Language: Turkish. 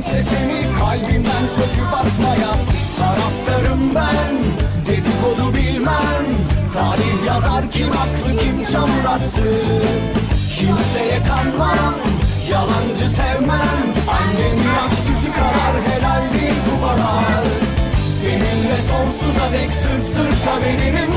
sesimi kalbimden söküp atmaya Taraftarım ben. Dedikodu bilmem Tarih yazar kim haklı kim çamur attı? Kimseye kanmam yalancı sevmem. Annemin yak sütü kadar helal değil kubalar Seninle sonsuza dek sırt sırta veririm